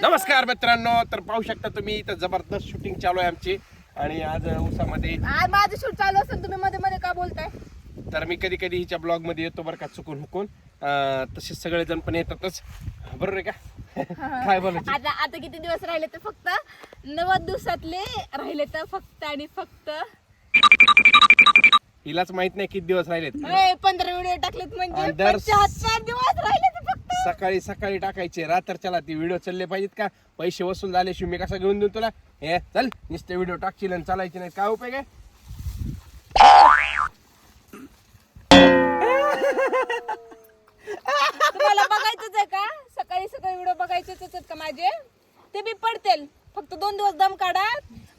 नमस्कार मित्रांनो तर पाहू शकता तुम्ही इथं जबरदस्त शूटिंग चालू आहे आमची. आणि आज उसामध्ये आज माझं शूट चालू असेल तुम्ही मध्ये मध्ये का बोलताय? तर मी कधी कधी हिच्या ब्लॉगमध्ये येतो बरं का चुकून हुकून अं, तसेच सगळेजण पण येतातच. बरोबर आहे का? काय बोलायचं? आता आता किती दिवस राहिले तर फक्त नव्वद दिवसातले राहिले तर फक्त आणि फक्त हिलाच माहीत नाही किती दिवस राहिलेत. पंधरा व्हिडिओ टाकलेत म्हणजे आणि दर- दिवस. सकाळी सकाळी टाकायचे. रात्रच्याला ती व्हिडिओ चालले पाहिजेत का? पैसे वसूल झाल्याशिवाय मी कसा घेऊन देऊ तुला? हे चल नुसते व्हिडिओ टाकशील आणि चालायचे नाही काय उपयोग आहे तुम्हाला बघायचंच आहे का? सकाळी सकाळी व्हिडिओ बघायचेच आहेत का माझे? ते बी पडतील. फक्त दोन दिवस दम काढा.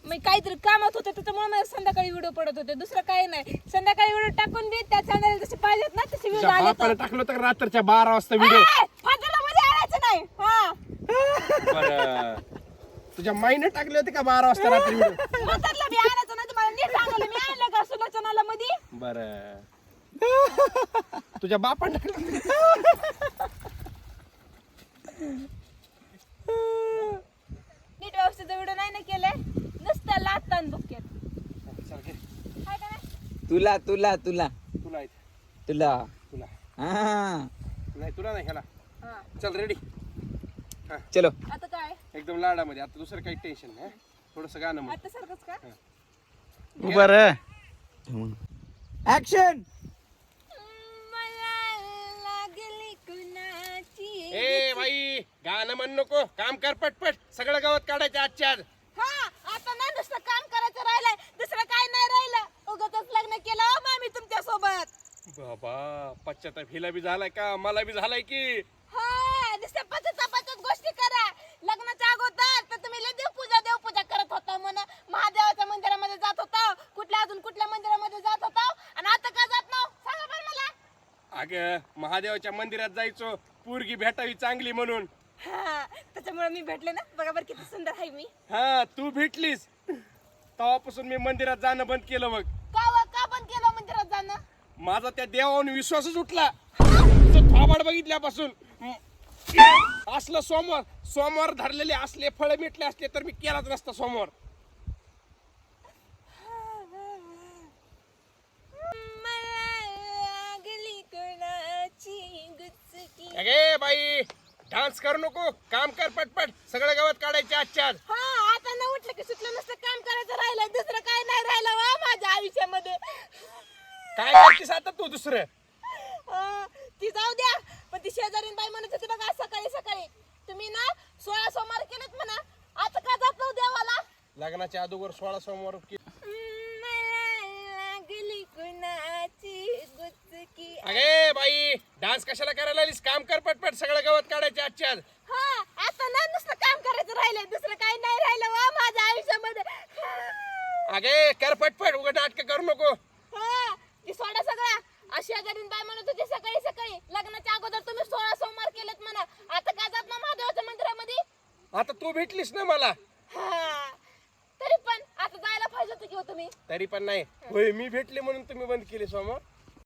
मी काहीतरी कामात होते त्याच्यामुळे मला संध्याकाळी व्हिडिओ पडत होते. दुसरं काही नाही. संध्याकाळी व्हिडिओ टाकून दे त्या चॅनल जसे पाहिजेत ना तसे तुझ्या आले बापाने टाकलं तर रात्रच्या बारा वाजता व्हिडिओ फाटला मध्ये आणायचं नाही हा बर. तुझ्या माईने टाकले होते का बारा वाजता रात्री व्हिडिओ म्हातारला बी आणायचं नाही तुम्हाला नीट सांगायला मी आणलं का सुलोचनाला मध्ये बर. तुझ्या बापाने टाकलं नीट व्यवस्थित व्हिडिओ नाही ना केले नुसतं लातान बुकेत चल घे. काय का नाही? तुला तुला तुला. तुला. तुला. तुला. हा. नाही तुला नाही ह्याला. हा. चल रेडी चलो. आता काय? एकदम लाडामध्ये. आता दुसरं काही टेन्शन नाही थोडस गाणं म्हण. आता सारखंच का? बर ऍक्शन मला लागली कुणाची ए बाई गाणं म्हण नको. काम कर पटपट. सगळं गावात काढायचं आजच्या आज. हा आता ना नुसतं काम करायचं राहिलंय. दुसरं काय नाही राहिलं. उगाचच लग्न केलं हो मामी तुमच्यासोबत बाबा पश्चाताप. हिला बी झालाय का? मला बी झालाय की. हा नुसत्या पचत गोष्टी करा लग्नाच्या अगोदर तर तुम्ही लय देवपूजा देवपूजा करत होता म्हणा महादेवाच्या मंदिरामध्ये जात होता कुठल्या अजून कुठल्या मंदिरामध्ये जात होता आणि आता का जात ना सांगा बरं मला अग महादेवाच्या मंदिरात जायचो. पूरगी भेटावी चांगली म्हणून. हा त्याच्यामुळे मी भेटले ना. बघा बरं किती सुंदर आहे मी. हा तू भेटलीस. तेव्हापासून मी मंदिरात जाणं बंद केलं बघ. का व- का बंद केलं मंदिरात जाणं? माझा त्या देवावर विश्वासच उठला. तुझं थोबाड बघितल्यापासून. म- असलं सोमवार. सोमवार धरलेले असले फळ मिटले असले तर मी केलाच नसता सोमवार मला लागली कुणाची गुचकी अगे बाई डान्स करू नको. काम कर पटपट. सगळं गावात काढायचे आजच्या आज हा आता ना उठलं की सुटलं नसतं. काम करायचं राहिलं दुसरं काय नाही राहिलं वा माझ्या आयुष्यामध्ये. काय करतेस आता तू दुसरं? अं, ती जाऊ द्या. पण ती शेजारीन बाई म्हणत होती बघा आज सकाळी सकाळी. तुम्ही ना सोळा सोमवार केलेत म्हणा. आता का जात नव्ह देवाला लग्नाच्या अगोदर सोळा सोमवार के- मला लागली कुणाची अगे बाई डान्स कशाला करायला लागलीस काम कर पटपट सगळं गावात काढायचे आजच्या आज. हा आता ना नुसतं काम करायचं राहिलंय दुसरं काही नाही राहिलं वा माझ्या आयुष्यामध्ये. अगे कर पटपट उघड नाटक करू नको. हा ती सोडा सगळा. अशी आजारीन बाय म्हणत होती सकाळी सकाळी. लग्नाच्या अगोदर तुम्ही सोळा सोमवार केलेत म्हणा. आता का जात ना महादेवाच्या मंदिरामध्ये? आता तू भेटलीस ना मला. हा. तरी पण आता जायला पाहिजे होतं की हो तुम्ही? तरी पण नाही. होय मी भेटले म्हणून तुम्ही बंद केले सोमवार?